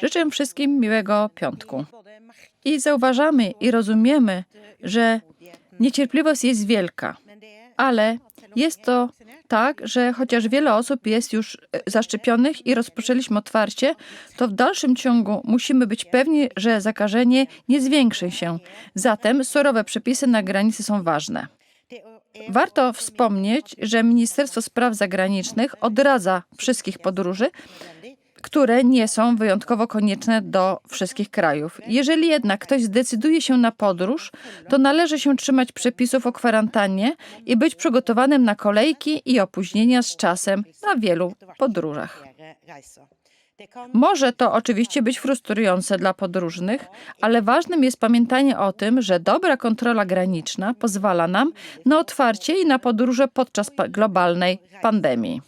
Życzę wszystkim miłego piątku. I zauważamy i rozumiemy, że niecierpliwość jest wielka, ale jest to tak, że chociaż wiele osób jest już e, zaszczepionych i rozpoczęliśmy otwarcie, to w dalszym ciągu musimy być pewni, że zakażenie nie zwiększy się. Zatem surowe przepisy na granicy są ważne. Warto wspomnieć, że Ministerstwo Spraw Zagranicznych odradza wszystkich podróży, które nie są wyjątkowo konieczne do wszystkich krajów. Jeżeli jednak ktoś zdecyduje się na podróż, to należy się trzymać przepisów o kwarantannie i być przygotowanym na kolejki i opóźnienia z czasem na wielu podróżach. Może to oczywiście być frustrujące dla podróżnych, ale ważnym jest pamiętanie o tym, że dobra kontrola graniczna pozwala nam na otwarcie i na podróże podczas globalnej pandemii.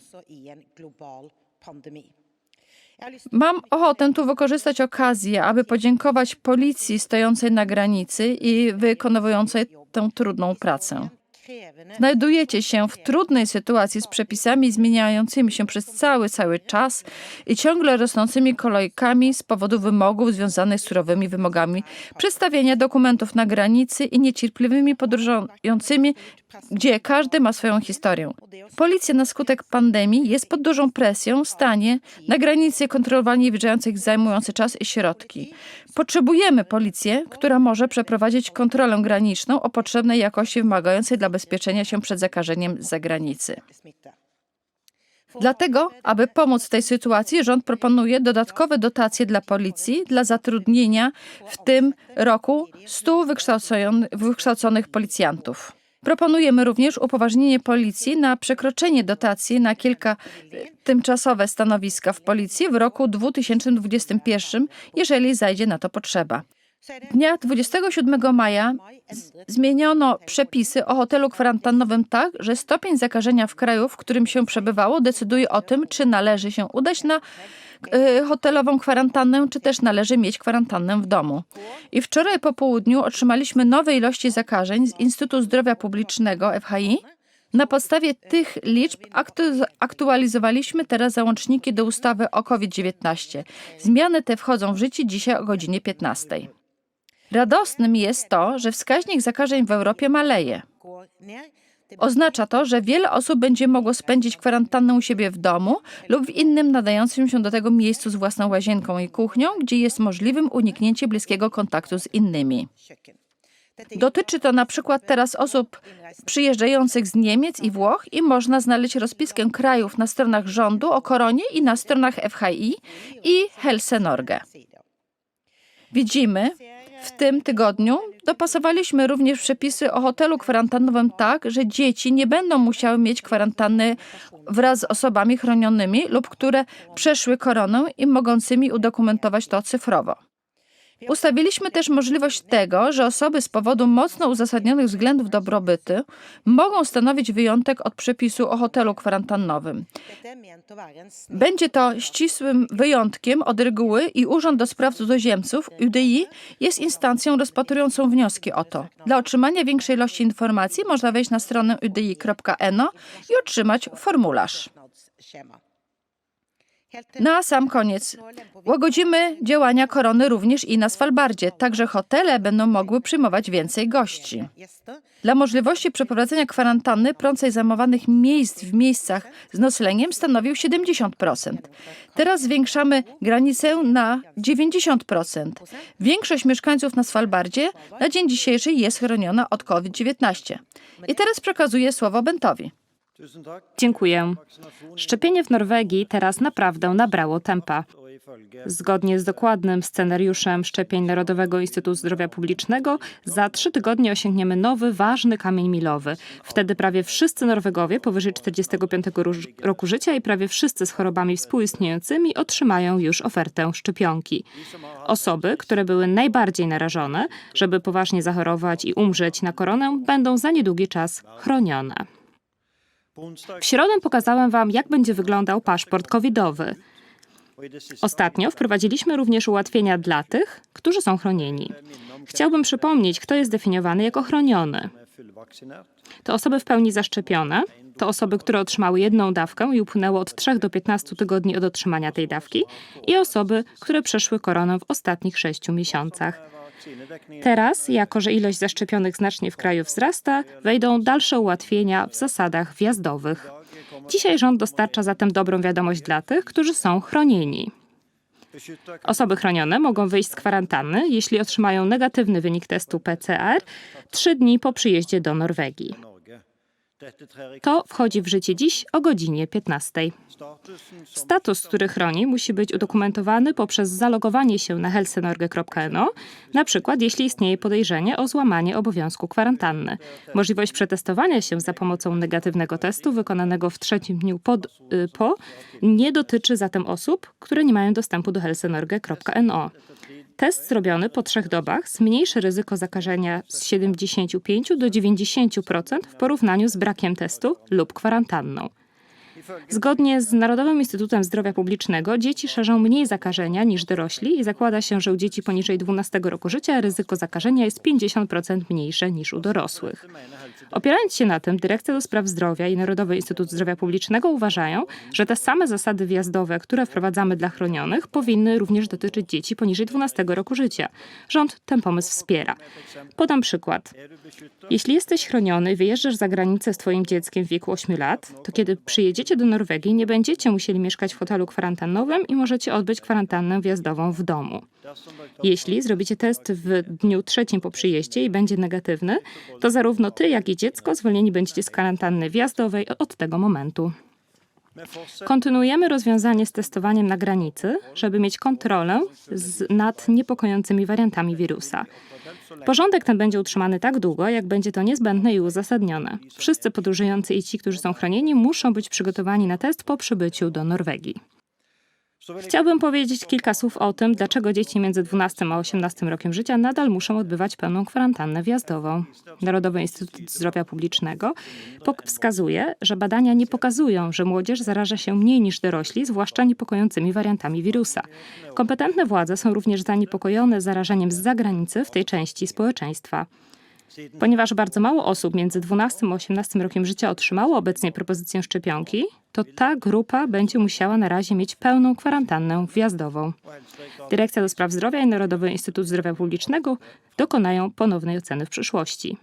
Mam ochotę tu wykorzystać okazję, aby podziękować policji stojącej na granicy i wykonującej tę trudną pracę. Znajdujecie się w trudnej sytuacji z przepisami zmieniającymi się przez cały, cały czas i ciągle rosnącymi kolejkami z powodu wymogów związanych z surowymi wymogami przedstawienia dokumentów na granicy i niecierpliwymi podróżującymi, gdzie każdy ma swoją historię. Policja na skutek pandemii jest pod dużą presją w stanie na granicy kontrolowanie wjeżdżających zajmujący czas i środki. Potrzebujemy policję, która może przeprowadzić kontrolę graniczną o potrzebnej jakości wymagającej dla bezpieczenia się przed zakażeniem z zagranicy. Dlatego, aby pomóc w tej sytuacji, rząd proponuje dodatkowe dotacje dla policji dla zatrudnienia w tym roku 100 wykształcon- wykształconych policjantów. Proponujemy również upoważnienie policji na przekroczenie dotacji na kilka e, tymczasowe stanowiska w policji w roku 2021, jeżeli zajdzie na to potrzeba. Dnia 27 maja zmieniono przepisy o hotelu kwarantannowym tak, że stopień zakażenia w kraju, w którym się przebywało, decyduje o tym, czy należy się udać na hotelową kwarantannę, czy też należy mieć kwarantannę w domu. I wczoraj po południu otrzymaliśmy nowe ilości zakażeń z Instytutu Zdrowia Publicznego FHI. Na podstawie tych liczb aktu- aktualizowaliśmy teraz załączniki do ustawy o COVID-19. Zmiany te wchodzą w życie dzisiaj o godzinie 15. Radosnym jest to, że wskaźnik zakażeń w Europie maleje. Oznacza to, że wiele osób będzie mogło spędzić kwarantannę u siebie w domu lub w innym nadającym się do tego miejscu z własną łazienką i kuchnią, gdzie jest możliwym uniknięcie bliskiego kontaktu z innymi. Dotyczy to na przykład teraz osób przyjeżdżających z Niemiec i Włoch i można znaleźć rozpiskę krajów na stronach rządu o koronie i na stronach FHI i Helse Norge. Widzimy, w tym tygodniu dopasowaliśmy również przepisy o hotelu kwarantannowym tak, że dzieci nie będą musiały mieć kwarantanny wraz z osobami chronionymi lub które przeszły koronę i mogącymi udokumentować to cyfrowo. Ustawiliśmy też możliwość tego, że osoby z powodu mocno uzasadnionych względów dobrobytu mogą stanowić wyjątek od przepisu o hotelu kwarantannowym. Będzie to ścisłym wyjątkiem od reguły i Urząd do Spraw Cudzoziemców UDI jest instancją rozpatrującą wnioski o to. Dla otrzymania większej ilości informacji można wejść na stronę udi.no i otrzymać formularz. Na sam koniec. Łagodzimy działania korony również i na Svalbardzie, także hotele będą mogły przyjmować więcej gości. Dla możliwości przeprowadzenia kwarantanny prącej zajmowanych miejsc w miejscach z noclegiem stanowił 70%. Teraz zwiększamy granicę na 90%. Większość mieszkańców na Svalbardzie na dzień dzisiejszy jest chroniona od COVID-19. I teraz przekazuję słowo Bentowi. Dziękuję. Szczepienie w Norwegii teraz naprawdę nabrało tempa. Zgodnie z dokładnym scenariuszem szczepień Narodowego Instytutu Zdrowia Publicznego, za trzy tygodnie osiągniemy nowy, ważny kamień milowy. Wtedy prawie wszyscy Norwegowie powyżej 45 róż- roku życia i prawie wszyscy z chorobami współistniejącymi otrzymają już ofertę szczepionki. Osoby, które były najbardziej narażone, żeby poważnie zachorować i umrzeć na koronę, będą za niedługi czas chronione. W środę pokazałem Wam, jak będzie wyglądał paszport covidowy. Ostatnio wprowadziliśmy również ułatwienia dla tych, którzy są chronieni. Chciałbym przypomnieć, kto jest definiowany jako chroniony. To osoby w pełni zaszczepione, to osoby, które otrzymały jedną dawkę i upłynęło od 3 do 15 tygodni od otrzymania tej dawki i osoby, które przeszły koronę w ostatnich 6 miesiącach. Teraz, jako że ilość zaszczepionych znacznie w kraju wzrasta, wejdą dalsze ułatwienia w zasadach wjazdowych. Dzisiaj rząd dostarcza zatem dobrą wiadomość dla tych, którzy są chronieni. Osoby chronione mogą wyjść z kwarantanny, jeśli otrzymają negatywny wynik testu PCR trzy dni po przyjeździe do Norwegii. To wchodzi w życie dziś o godzinie 15. Status, który chroni, musi być udokumentowany poprzez zalogowanie się na helsenorge.no, na przykład jeśli istnieje podejrzenie o złamanie obowiązku kwarantanny. Możliwość przetestowania się za pomocą negatywnego testu wykonanego w trzecim dniu pod, y, po nie dotyczy zatem osób, które nie mają dostępu do helsenorge.no. Test zrobiony po trzech dobach zmniejszy ryzyko zakażenia z 75 do 90% w porównaniu z brakiem testu lub kwarantanną. Zgodnie z Narodowym Instytutem Zdrowia Publicznego dzieci szerzą mniej zakażenia niż dorośli i zakłada się, że u dzieci poniżej 12 roku życia ryzyko zakażenia jest 50% mniejsze niż u dorosłych. Opierając się na tym, Dyrekcja do Spraw Zdrowia i Narodowy Instytut Zdrowia Publicznego uważają, że te same zasady wjazdowe, które wprowadzamy dla chronionych, powinny również dotyczyć dzieci poniżej 12 roku życia. Rząd ten pomysł wspiera. Podam przykład. Jeśli jesteś chroniony i wyjeżdżasz za granicę z twoim dzieckiem w wieku 8 lat, to kiedy przyjedziecie do Norwegii, nie będziecie musieli mieszkać w hotelu kwarantannowym i możecie odbyć kwarantannę wjazdową w domu. Jeśli zrobicie test w dniu trzecim po przyjeździe i będzie negatywny, to zarówno ty, jak i dziecko zwolnieni będziecie z kwarantanny wjazdowej od tego momentu. Kontynuujemy rozwiązanie z testowaniem na granicy, żeby mieć kontrolę z, nad niepokojącymi wariantami wirusa. Porządek ten będzie utrzymany tak długo, jak będzie to niezbędne i uzasadnione. Wszyscy podróżujący i ci, którzy są chronieni, muszą być przygotowani na test po przybyciu do Norwegii. Chciałbym powiedzieć kilka słów o tym, dlaczego dzieci między 12 a 18 rokiem życia nadal muszą odbywać pełną kwarantannę wjazdową. Narodowy Instytut Zdrowia Publicznego wskazuje, że badania nie pokazują, że młodzież zaraża się mniej niż dorośli, zwłaszcza niepokojącymi wariantami wirusa. Kompetentne władze są również zaniepokojone zarażeniem z zagranicy w tej części społeczeństwa. Ponieważ bardzo mało osób między 12 a 18 rokiem życia otrzymało obecnie propozycję szczepionki, to ta grupa będzie musiała na razie mieć pełną kwarantannę wjazdową. Dyrekcja do Spraw Zdrowia i Narodowy Instytut Zdrowia Publicznego dokonają ponownej oceny w przyszłości.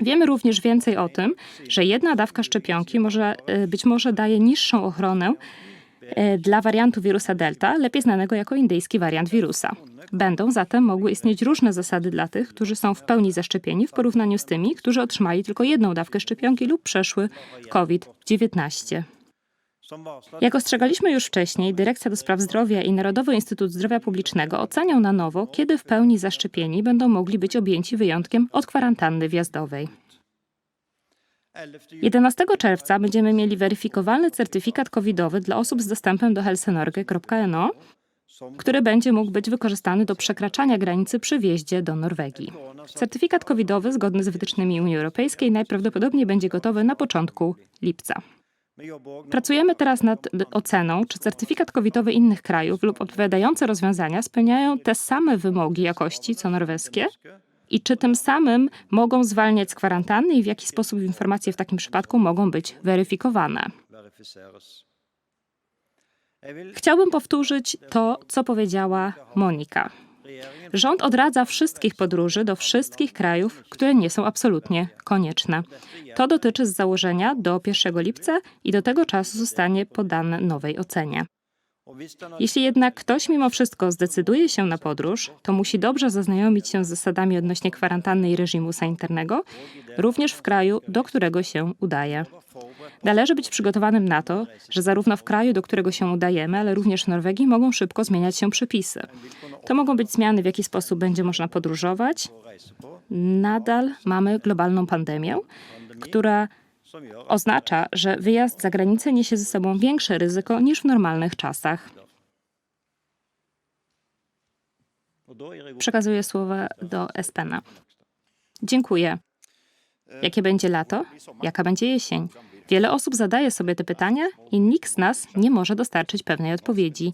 Wiemy również więcej o tym, że jedna dawka szczepionki może, y, być może daje niższą ochronę y, dla wariantu wirusa Delta, lepiej znanego jako indyjski wariant wirusa. Będą zatem mogły istnieć różne zasady dla tych, którzy są w pełni zaszczepieni w porównaniu z tymi, którzy otrzymali tylko jedną dawkę szczepionki lub przeszły COVID-19. Jak ostrzegaliśmy już wcześniej, Dyrekcja do Spraw Zdrowia i Narodowy Instytut Zdrowia Publicznego ocenią na nowo, kiedy w pełni zaszczepieni będą mogli być objęci wyjątkiem od kwarantanny wjazdowej. 11 czerwca będziemy mieli weryfikowalny certyfikat covidowy dla osób z dostępem do helsenorge.no, który będzie mógł być wykorzystany do przekraczania granicy przy wjeździe do Norwegii. Certyfikat covidowy zgodny z wytycznymi Unii Europejskiej najprawdopodobniej będzie gotowy na początku lipca. Pracujemy teraz nad oceną, czy certyfikat covidowy innych krajów lub odpowiadające rozwiązania spełniają te same wymogi jakości co norweskie i czy tym samym mogą zwalniać z kwarantanny i w jaki sposób informacje w takim przypadku mogą być weryfikowane. Chciałbym powtórzyć to, co powiedziała Monika. Rząd odradza wszystkich podróży do wszystkich krajów, które nie są absolutnie konieczne. To dotyczy z założenia do 1 lipca i do tego czasu zostanie podane nowej ocenie. Jeśli jednak ktoś mimo wszystko zdecyduje się na podróż, to musi dobrze zaznajomić się z zasadami odnośnie kwarantanny i reżimu sanitarnego, również w kraju, do którego się udaje. Należy być przygotowanym na to, że zarówno w kraju, do którego się udajemy, ale również w Norwegii mogą szybko zmieniać się przepisy. To mogą być zmiany, w jaki sposób będzie można podróżować. Nadal mamy globalną pandemię, która oznacza, że wyjazd za granicę niesie ze sobą większe ryzyko niż w normalnych czasach. Przekazuję słowa do Espena. Dziękuję. Jakie będzie lato? Jaka będzie jesień? Wiele osób zadaje sobie te pytania i nikt z nas nie może dostarczyć pewnej odpowiedzi.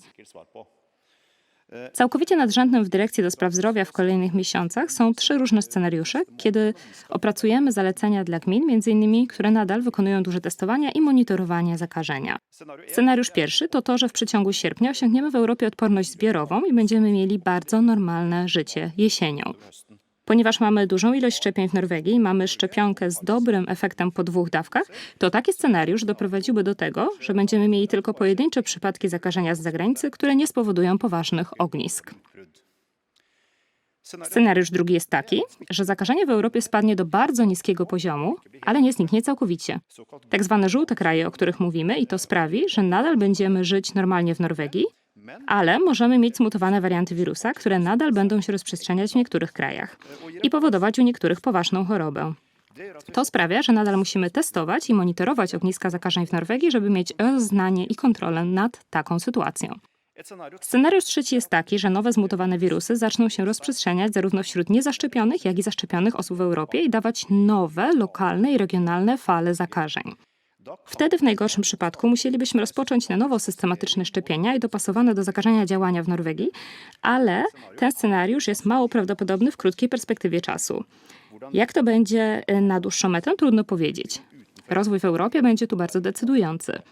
Całkowicie nadrzędnym w Dyrekcji do Spraw Zdrowia w kolejnych miesiącach są trzy różne scenariusze, kiedy opracujemy zalecenia dla gmin, między innymi, które nadal wykonują duże testowania i monitorowanie zakażenia. Scenariusz pierwszy to to, że w przeciągu sierpnia osiągniemy w Europie odporność zbiorową i będziemy mieli bardzo normalne życie jesienią. Ponieważ mamy dużą ilość szczepień w Norwegii mamy szczepionkę z dobrym efektem po dwóch dawkach, to taki scenariusz doprowadziłby do tego, że będziemy mieli tylko pojedyncze przypadki zakażenia z zagranicy, które nie spowodują poważnych ognisk. Scenariusz drugi jest taki, że zakażenie w Europie spadnie do bardzo niskiego poziomu, ale nie zniknie całkowicie. Tak zwane żółte kraje, o których mówimy, i to sprawi, że nadal będziemy żyć normalnie w Norwegii, ale możemy mieć zmutowane warianty wirusa, które nadal będą się rozprzestrzeniać w niektórych krajach i powodować u niektórych poważną chorobę. To sprawia, że nadal musimy testować i monitorować ogniska zakażeń w Norwegii, żeby mieć rozeznanie i kontrolę nad taką sytuacją. Scenariusz trzeci jest taki, że nowe zmutowane wirusy zaczną się rozprzestrzeniać zarówno wśród niezaszczepionych, jak i zaszczepionych osób w Europie i dawać nowe, lokalne i regionalne fale zakażeń. Wtedy w najgorszym przypadku musielibyśmy rozpocząć na nowo systematyczne szczepienia i dopasowane do zakażenia działania w Norwegii, ale ten scenariusz jest mało prawdopodobny w krótkiej perspektywie czasu. Jak to będzie y, na dłuższą metę, trudno powiedzieć. Rozwój w Europie będzie tu bardzo decydujący.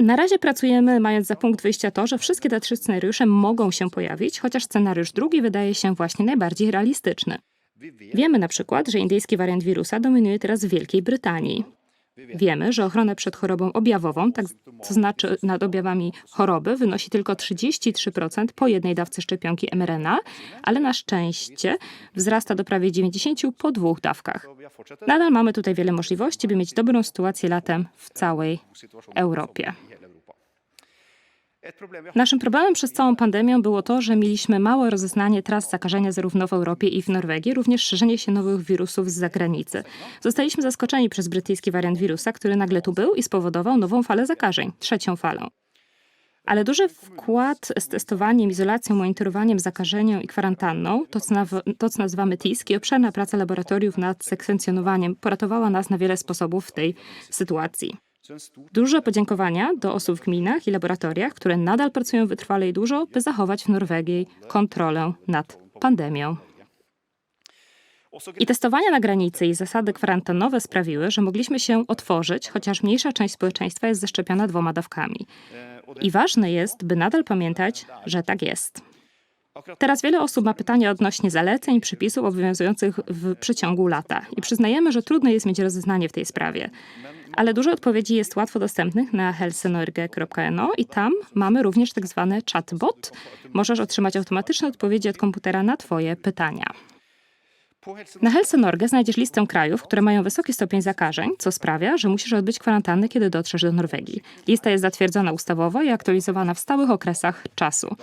Na razie pracujemy mając za punkt wyjścia to, że wszystkie te trzy scenariusze mogą się pojawić, chociaż scenariusz drugi wydaje się właśnie najbardziej realistyczny. Wiemy na przykład, że indyjski wariant wirusa dominuje teraz w Wielkiej Brytanii. Wiemy, że ochrona przed chorobą objawową, tak, to znaczy nad objawami choroby, wynosi tylko 33% po jednej dawce szczepionki mRNA, ale na szczęście wzrasta do prawie 90% po dwóch dawkach. Nadal mamy tutaj wiele możliwości, by mieć dobrą sytuację latem w całej Europie. Naszym problemem przez całą pandemię było to, że mieliśmy małe rozeznanie tras zakażenia zarówno w Europie i w Norwegii, również szerzenie się nowych wirusów z zagranicy. Zostaliśmy zaskoczeni przez brytyjski wariant wirusa, który nagle tu był i spowodował nową falę zakażeń, trzecią falę. Ale duży wkład z testowaniem, izolacją, monitorowaniem, zakażeniem i kwarantanną, to co, to co nazywamy TISK i obszerna praca laboratoriów nad sekwencjonowaniem poratowała nas na wiele sposobów w tej sytuacji. Duże podziękowania do osób w gminach i laboratoriach, które nadal pracują wytrwale i dużo, by zachować w Norwegii kontrolę nad pandemią. I testowania na granicy i zasady kwarantannowe sprawiły, że mogliśmy się otworzyć, chociaż mniejsza część społeczeństwa jest zaszczepiona dwoma dawkami. I ważne jest, by nadal pamiętać, że tak jest. Teraz wiele osób ma pytania odnośnie zaleceń i przepisów obowiązujących w przeciągu lata. I przyznajemy, że trudno jest mieć rozeznanie w tej sprawie. Ale dużo odpowiedzi jest łatwo dostępnych na helsenorge.no i tam mamy również tak zwany chatbot. Możesz otrzymać automatyczne odpowiedzi od komputera na Twoje pytania. Na Helsenorge znajdziesz listę krajów, które mają wysoki stopień zakażeń, co sprawia, że musisz odbyć kwarantannę, kiedy dotrzesz do Norwegii. Lista jest zatwierdzona ustawowo i aktualizowana w stałych okresach czasu.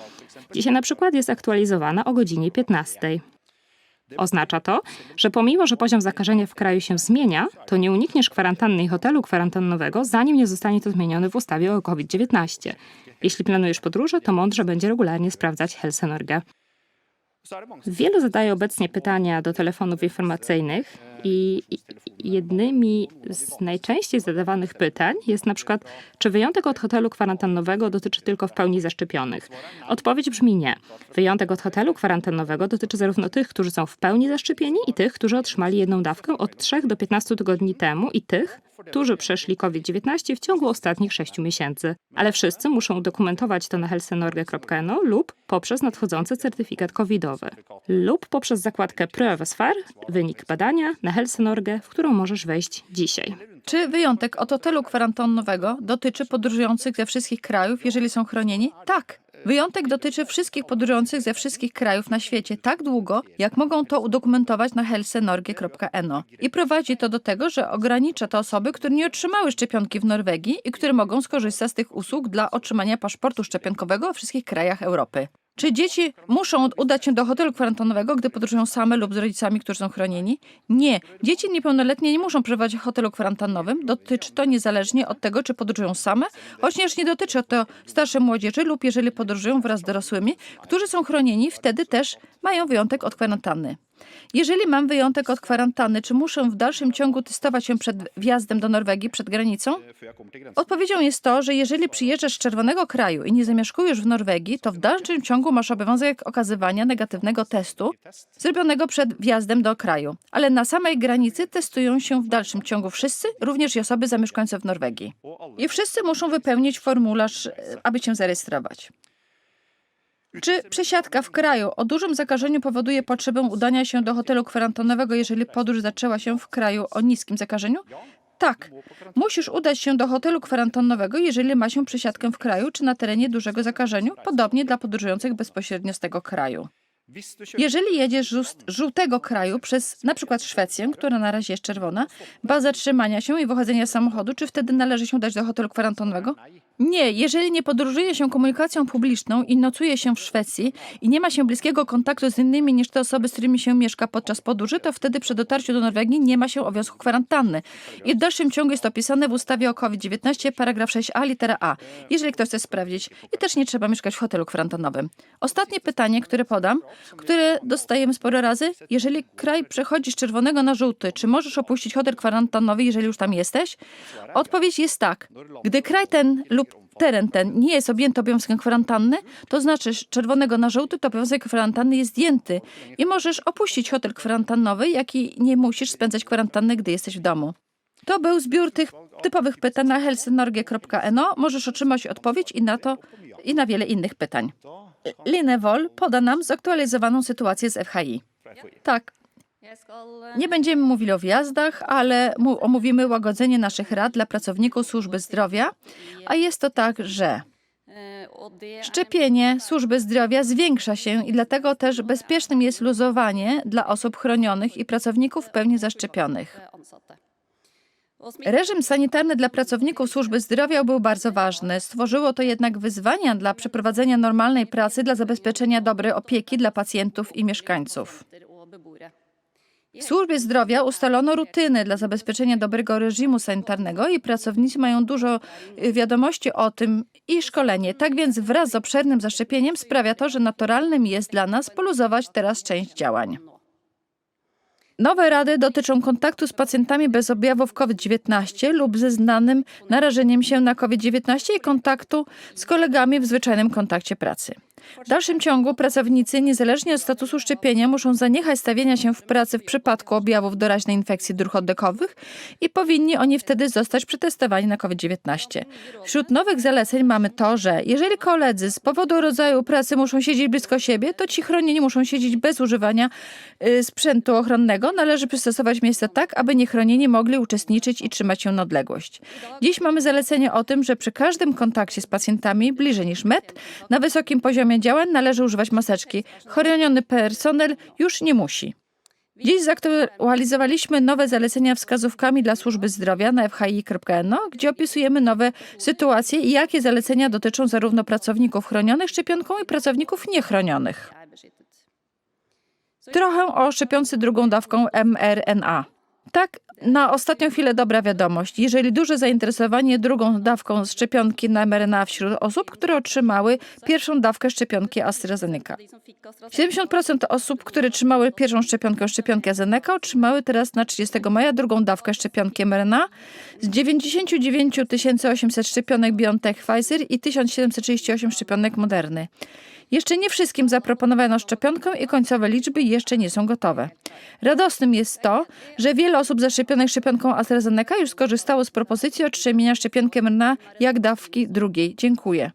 Dzisiaj na przykład jest aktualizowana o godzinie 15. Oznacza to, że pomimo, że poziom zakażenia w kraju się zmienia, to nie unikniesz kwarantanny i hotelu kwarantannowego, zanim nie zostanie to zmienione w ustawie o COVID-19. Jeśli planujesz podróże, to mądrze będzie regularnie sprawdzać Helsenorge. Wielu zadaje obecnie pytania do telefonów informacyjnych i jednymi z najczęściej zadawanych pytań jest na przykład, czy wyjątek od hotelu kwarantannowego dotyczy tylko w pełni zaszczepionych? Odpowiedź brzmi nie. Wyjątek od hotelu kwarantannowego dotyczy zarówno tych, którzy są w pełni zaszczepieni i tych, którzy otrzymali jedną dawkę od 3 do 15 tygodni temu i tych, którzy przeszli COVID-19 w ciągu ostatnich 6 miesięcy. Ale wszyscy muszą udokumentować to na helsenorge.no lub poprzez nadchodzący certyfikat covidowy lub poprzez zakładkę Prøvesvar, wynik badania na Helsenorge, w którą możesz wejść dzisiaj. Czy wyjątek od hotelu kwarantannowego dotyczy podróżujących ze wszystkich krajów, jeżeli są chronieni? Tak. Wyjątek dotyczy wszystkich podróżujących ze wszystkich krajów na świecie tak długo, jak mogą to udokumentować na helsenorge.no. I prowadzi to do tego, że ogranicza to osoby, które nie otrzymały szczepionki w Norwegii i które mogą skorzystać z tych usług dla otrzymania paszportu szczepionkowego we wszystkich krajach Europy. Czy dzieci muszą udać się do hotelu kwarantannowego, gdy podróżują same lub z rodzicami, którzy są chronieni? Nie. Dzieci niepełnoletnie nie muszą przebywać w hotelu kwarantannowym. Dotyczy to niezależnie od tego, czy podróżują same, chociaż nie dotyczy to starszej młodzieży lub jeżeli podróżują podróżują wraz z dorosłymi, którzy są chronieni, wtedy też mają wyjątek od kwarantanny. Jeżeli mam wyjątek od kwarantanny, czy muszę w dalszym ciągu testować się przed wjazdem do Norwegii, przed granicą? Odpowiedzią jest to, że jeżeli przyjeżdżasz z czerwonego kraju i nie zamieszkujesz w Norwegii, to w dalszym ciągu masz obowiązek okazywania negatywnego testu zrobionego przed wjazdem do kraju. Ale na samej granicy testują się w dalszym ciągu wszyscy, również i osoby zamieszkujące w Norwegii. I wszyscy muszą wypełnić formularz, e, aby się zarejestrować. Czy przesiadka w kraju o dużym zakażeniu powoduje potrzebę udania się do hotelu kwarantannowego, jeżeli podróż zaczęła się w kraju o niskim zakażeniu? Tak. Musisz udać się do hotelu kwarantannowego, jeżeli ma się przesiadkę w kraju czy na terenie dużego zakażenia, podobnie dla podróżujących bezpośrednio z tego kraju. Jeżeli jedziesz z żółtego kraju przez na przykład Szwecję, która na razie jest czerwona, bez zatrzymania się i wychodzenia samochodu, czy wtedy należy się udać do hotelu kwarantannowego? Nie, jeżeli nie podróżuje się komunikacją publiczną i nocuje się w Szwecji i nie ma się bliskiego kontaktu z innymi niż te osoby, z którymi się mieszka podczas podróży, to wtedy przy dotarciu do Norwegii nie ma się obowiązku kwarantanny. I w dalszym ciągu jest opisane w ustawie o COVID-19, paragraf 6a, litera A, jeżeli ktoś chce sprawdzić. I też nie trzeba mieszkać w hotelu kwarantannowym. Ostatnie pytanie, które podam, które dostajemy sporo razy. Jeżeli kraj przechodzi z czerwonego na żółty, czy możesz opuścić hotel kwarantannowy, jeżeli już tam jesteś? Odpowiedź jest tak. Gdy kraj ten lub teren ten nie jest objęty obowiązkiem kwarantanny, to znaczy z czerwonego na żółty, to obowiązek kwarantanny jest zdjęty i możesz opuścić hotel kwarantannowy, jak i nie musisz spędzać kwarantanny, gdy jesteś w domu. To był zbiór tych typowych pytań na helsynorgie.no. Możesz otrzymać odpowiedź i na to, i na wiele innych pytań. Line Wol poda nam zaktualizowaną sytuację z FHI. Tak, nie będziemy mówili o wjazdach, ale omówimy łagodzenie naszych rad dla pracowników służby zdrowia, a jest to tak, że szczepienie służby zdrowia zwiększa się i dlatego też bezpiecznym jest luzowanie dla osób chronionych i pracowników pełni zaszczepionych. Reżim sanitarny dla pracowników służby zdrowia był bardzo ważny. Stworzyło to jednak wyzwania dla przeprowadzenia normalnej pracy dla zabezpieczenia dobrej opieki dla pacjentów i mieszkańców. W służbie zdrowia ustalono rutyny dla zabezpieczenia dobrego reżimu sanitarnego i pracownicy mają dużo y, wiadomości o tym i szkolenie. Tak więc wraz z obszernym zaszczepieniem sprawia to, że naturalnym jest dla nas poluzować teraz część działań. Nowe rady dotyczą kontaktu z pacjentami bez objawów COVID-19 lub ze znanym narażeniem się na COVID-19 i kontaktu z kolegami w zwyczajnym kontakcie pracy. W dalszym ciągu pracownicy, niezależnie od statusu szczepienia, muszą zaniechać stawienia się w pracy w przypadku objawów doraźnej infekcji dróg oddechowych i powinni oni wtedy zostać przetestowani na COVID-19. Wśród nowych zaleceń mamy to, że jeżeli koledzy z powodu rodzaju pracy muszą siedzieć blisko siebie, to ci chronieni muszą siedzieć bez używania y, sprzętu ochronnego. Należy przystosować miejsce tak, aby niechronieni mogli uczestniczyć i trzymać się na odległość. Dziś mamy zalecenie o tym, że przy każdym kontakcie z pacjentami bliżej niż metr, na wysokim poziomie działań należy używać maseczki. Chroniony personel już nie musi. Dziś zaktualizowaliśmy nowe zalecenia wskazówkami dla służby zdrowia na fhi.no, gdzie opisujemy nowe sytuacje i jakie zalecenia dotyczą zarówno pracowników chronionych szczepionką i pracowników niechronionych. Trochę o szczepionce drugą dawką mRNA. Tak, na ostatnią chwilę dobra wiadomość. Jeżeli duże zainteresowanie drugą dawką szczepionki na mRNA wśród osób, które otrzymały pierwszą dawkę szczepionki AstraZeneca. 70% osób, które otrzymały pierwszą szczepionkę szczepionki AstraZeneca, otrzymały teraz na 30 maja drugą dawkę szczepionki mRNA z 99 800 szczepionek BioNTech Pfizer i 1738 szczepionek Moderny. Jeszcze nie wszystkim zaproponowano szczepionkę i końcowe liczby jeszcze nie są gotowe. Radosnym jest to, że wiele osób zaszczepionych szczepionką AstraZeneca już skorzystało z propozycji otrzymania szczepionki mRNA jak dawki drugiej. Dziękuję.